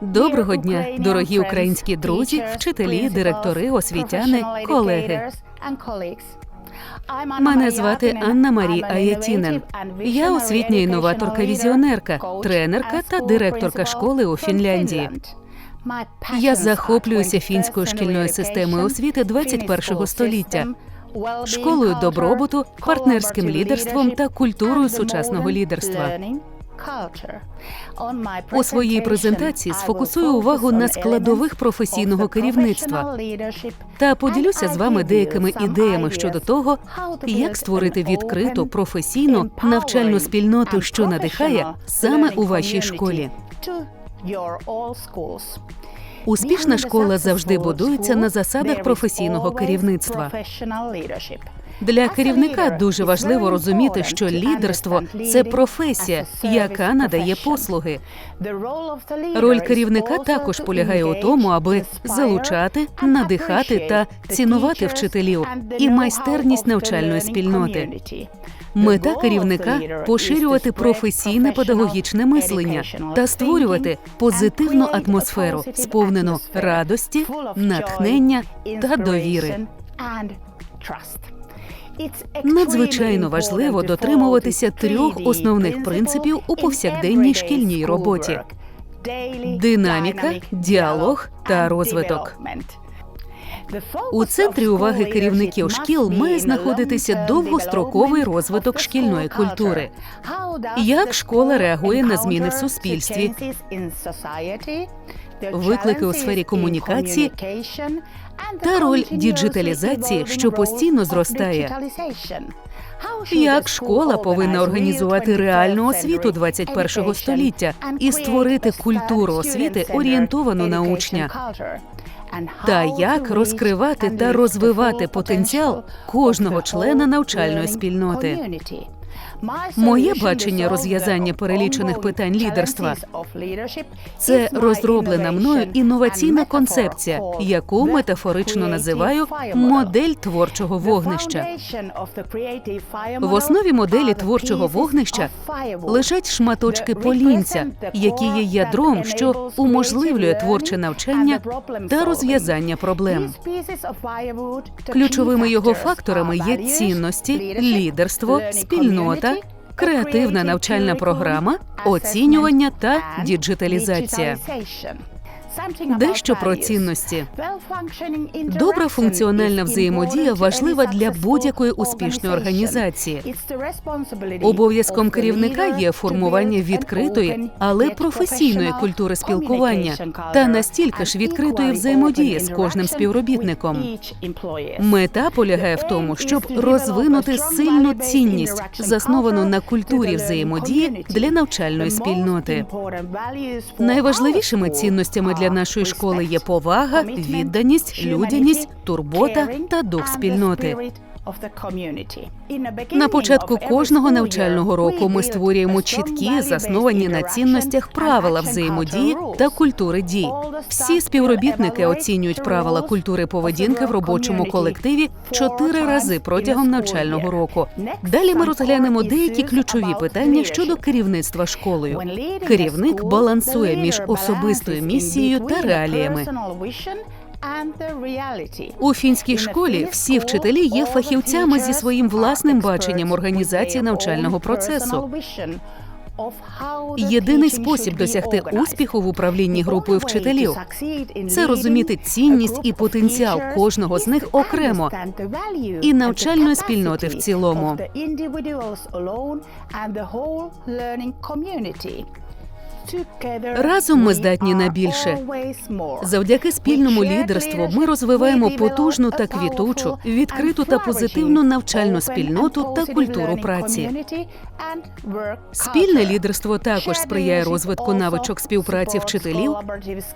Доброго дня, дорогі українські друзі, вчителі, директори, освітяни, колеги. Мене звати Анна Марі Аятінен. Я освітня інноваторка, візіонерка, тренерка та директорка школи у Фінляндії. Я захоплююся фінською шкільною системою освіти 21 століття, школою добробуту, партнерським лідерством та культурою сучасного лідерства. У своїй презентації сфокусую увагу на складових професійного керівництва та поділюся з вами деякими ідеями щодо того, як створити відкриту професійну навчальну спільноту, що надихає саме у вашій школі. Успішна школа завжди будується на засадах професійного керівництва. Для керівника дуже важливо розуміти, що лідерство це професія, яка надає послуги. Роль керівника також полягає у тому, аби залучати, надихати та цінувати вчителів і майстерність навчальної спільноти. Мета керівника поширювати професійне педагогічне мислення та створювати позитивну атмосферу, сповнену радості, натхнення та довіри. Надзвичайно важливо дотримуватися трьох основних принципів у повсякденній шкільній роботі: динаміка, діалог та розвиток. У центрі уваги керівників шкіл має знаходитися довгостроковий розвиток шкільної культури. Як школа реагує на зміни в суспільстві, виклики у сфері комунікації та роль діджиталізації, що постійно зростає. Як школа повинна організувати реальну освіту 21 століття і створити культуру освіти, орієнтовану на учня? Та як розкривати та розвивати потенціал кожного члена навчальної спільноти? Моє бачення розв'язання перелічених питань лідерства це розроблена мною інноваційна концепція, яку метафорично називаю модель творчого вогнища. В основі моделі творчого вогнища лежать шматочки полінця, які є ядром, що уможливлює творче навчання та розв'язання проблем. Ключовими його факторами є цінності, лідерство, спільнота, креативна навчальна програма, оцінювання та діджиталізація. Дещо про цінності. Добра функціональна взаємодія важлива для будь-якої успішної організації. Обов'язком керівника є формування відкритої, але професійної культури спілкування та настільки ж відкритої взаємодії з кожним співробітником. Мета полягає в тому, щоб розвинути сильну цінність, засновану на культурі взаємодії для навчальної спільноти. Найважливішими цінностями для нашої школи є повага, відданість, людяність, турбота та дух спільноти. На початку кожного навчального року ми створюємо чіткі, засновані на цінностях правила взаємодії та культури дій. Всі співробітники оцінюють правила культури поведінки в робочому колективі чотири рази протягом навчального року. Далі ми розглянемо деякі ключові питання щодо керівництва школою. Керівник балансує між особистою місією та реаліями. У фінській школі всі вчителі є фахівцями зі своїм власним баченням організації навчального процесу. Єдиний спосіб досягти успіху в управлінні групою вчителів це розуміти цінність і потенціал кожного з них окремо і навчальної спільноти в цілому. Разом ми здатні на більше. Завдяки спільному лідерству ми розвиваємо потужну та квітучу, відкриту та позитивну навчальну спільноту та культуру праці. Спільне лідерство також сприяє розвитку навичок співпраці вчителів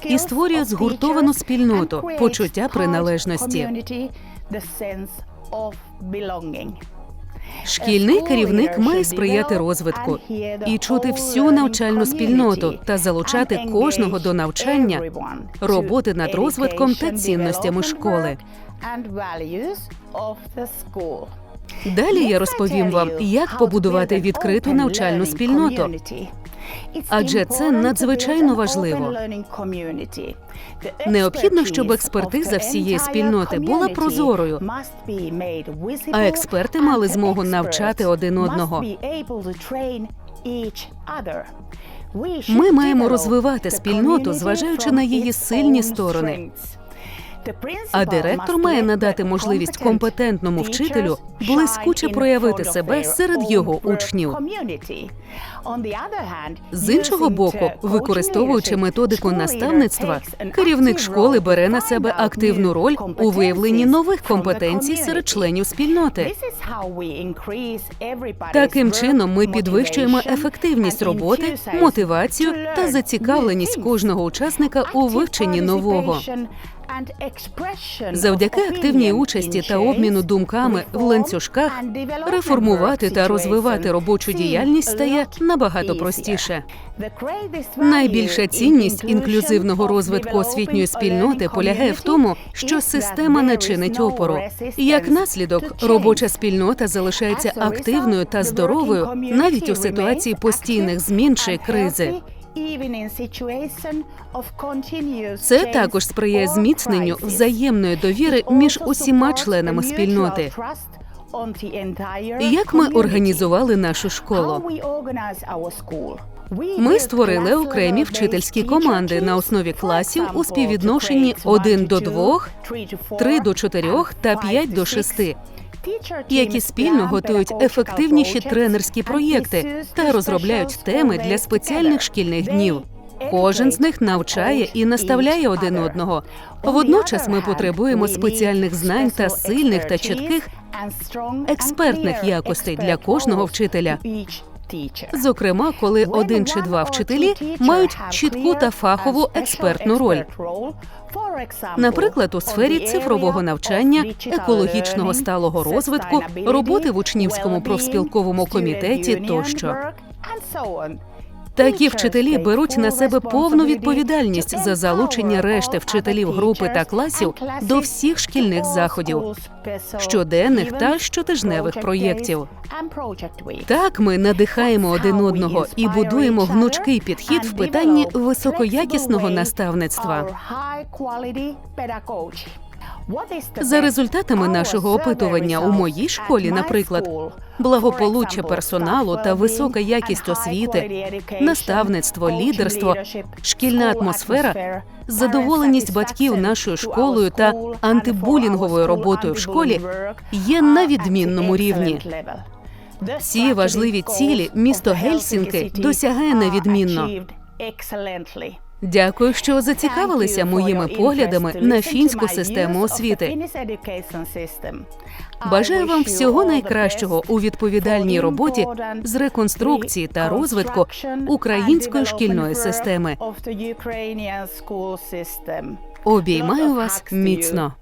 і створює згуртовану спільноту, почуття приналежності. Шкільний керівник має сприяти розвитку і чути всю навчальну спільноту та залучати кожного до навчання, роботи над розвитком та цінностями школи. Далі я розповім вам, як побудувати відкриту навчальну спільноту. Адже це надзвичайно важливо. Необхідно, щоб експертиза всієї спільноти була прозорою, А експерти мали змогу навчати один одного. Ми маємо розвивати спільноту, зважаючи на її сильні сторони. А директор має надати можливість компетентному вчителю блискуче проявити себе серед його учнів. З іншого боку, використовуючи методику наставництва, керівник школи бере на себе активну роль у виявленні нових компетенцій серед членів спільноти. Таким чином, ми підвищуємо ефективність роботи, мотивацію та зацікавленість кожного учасника у вивченні нового. Завдяки активній участі та обміну думками в ланцюжках реформувати та розвивати робочу діяльність стає набагато простіше. Найбільша цінність інклюзивного розвитку освітньої спільноти полягає в тому, що система не чинить опору. Як наслідок, робоча спільнота залишається активною та здоровою навіть у ситуації постійних змін чи кризи. Це також сприяє зміцненню взаємної довіри між усіма членами спільноти. Як ми організували нашу школу? Ми створили окремі вчительські команди на основі класів у співвідношенні 1 до 2, 3 до 4 та 5 до 6, які спільно готують ефективніші тренерські проєкти та розробляють теми для спеціальних шкільних днів. Кожен з них навчає і наставляє один одного. Водночас ми потребуємо спеціальних знань та сильних та чітких експертних якостей для кожного вчителя. Зокрема, коли один чи два вчителі мають чітку та фахову експертну роль. Наприклад, у сфері цифрового навчання, екологічного сталого розвитку, роботи в учнівському профспілковому комітеті тощо. Такі вчителі беруть на себе повну відповідальність за залучення решти вчителів групи та класів до всіх шкільних заходів, щоденних та щотижневих проєктів. Так ми надихаємо один одного і будуємо гнучкий підхід в питанні високоякісного наставництва. За результатами нашого опитування у моїй школі, наприклад, благополуччя персоналу та висока якість освіти, наставництво, лідерство, шкільна атмосфера, задоволеність батьків нашою школою та антибулінговою роботою в школі є на відмінному рівні. Ці важливі цілі місто Гельсінки досягає невідмінно. Дякую, що зацікавилися моїми поглядами на фінську систему освіти. Бажаю вам всього найкращого у відповідальній роботі з реконструкції та розвитку української шкільної системи. Обіймаю вас міцно.